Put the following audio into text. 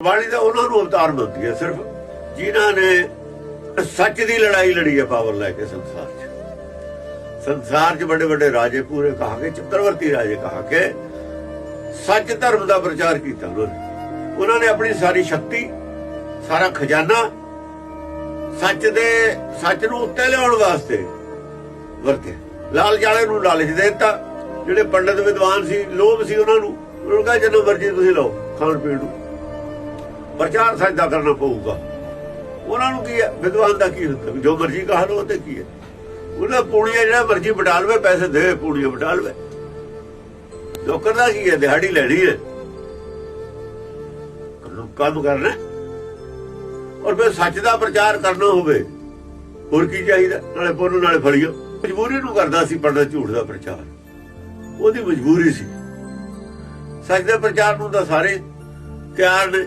ਬਾਣੀ ਦਾ ਉਹਨਾਂ ਨੂੰ ਅਵਤਾਰ ਮੰਨਦੀ ਹੈ, ਸਿਰਫ ਜਿਨ੍ਹਾਂ ਨੇ ਸੱਚ ਦੀ ਲੜਾਈ ਲੜੀ ਹੈ ਪਾਵਰ ਲੈ ਕੇ ਸੰਸਾਰ 'ਚ। ਸੰਸਾਰ 'ਚ ਵੱਡੇ ਵੱਡੇ ਰਾਜੇ ਪੂਰੇ ਕਹਾ ਕੇ ਚਕਰਵਰਤੀ ਰਾਜੇ ਕਹਾ ਕੇ ਸੱਚ ਧਰਮ ਦਾ ਪ੍ਰਚਾਰ ਕੀਤਾ ਉਹਨਾਂ ਉਹਨਾਂ ਨੇ ਆਪਣੀ ਸਾਰੀ ਸ਼ਕਤੀ, ਸਾਰਾ ਖਜ਼ਾਨਾ ਸੱਚ ਦੇ, ਸੱਚ ਨੂੰ ਉੱਤੇ ਲਿਆਉਣ ਵਾਸਤੇ ਵਰਤੇ ਲਾਲ ਜਾਲੇ ਨੂੰ ਲਾਲਚ ਦੇ ਦਿੱਤਾ। ਜਿਹੜੇ ਪੰਡਤ ਵਿਦਵਾਨ ਸੀ, ਲੋਭ ਸੀ ਉਹਨਾਂ ਨੂੰ ਉਹਨਾਂ ਨੂੰ ਕਹਾ ਜਦੋਂ ਮਰਜ਼ੀ ਤੁਸੀਂ ਲਓ, ਖਾਣ ਪੀਣ ਨੂੰ। ਪ੍ਰਚਾਰ ਸੱਚ ਦਾ ਕਰਨਾ ਪਊਗਾ। ਉਹਨਾਂ ਨੂੰ ਕੀ ਹੈ? ਵਿਦਵਾਨ ਦਾ ਕੀ ਹੁੰਦਾ ਜੋ ਮਰਜ਼ੀ ਕਹਾ ਲੋ ਤੇ ਕੀ ਹੈ? ਉਹਨਾਂ ਪੂੜੀਆਂ ਜਿਹੜਾ ਮਰਜ਼ੀ ਬਟਾ ਲਵੇ, ਪੈਸੇ ਦੇ ਪੂੜੀਆਂ ਬਟਾ ਲਵੇ। ਲੋਕਾਂ ਦਾ ਕੀ ਹੈ? ਦਿਹਾੜੀ ਲੈਣੀ ਹੈ। ਕੰਮ ਕਰਨਾ। ਔਰ ਫਿਰ ਸੱਚ ਦਾ ਪ੍ਰਚਾਰ ਕਰਨਾ ਹੋਵੇ, ਹੋਰ ਕੀ ਚਾਹੀਦਾ? ਨਾਲੇ ਪੁੰਨ, ਨਾਲੇ ਫੜੀਓ ਮਜਬੂਰੀ ਨੂੰ ਕਰਦਾ ਸੀ ਪੰਡਤ ਝੂਠ ਦਾ ਪ੍ਰਚਾਰ। ਉਹਦੀ ਮਜਬੂਰੀ ਸੀ। ਸੱਚ ਦੇ ਪ੍ਰਚਾਰ ਨੂੰ ਤਾਂ ਸਾਰੇ ਤਿਆਰ ਨੇ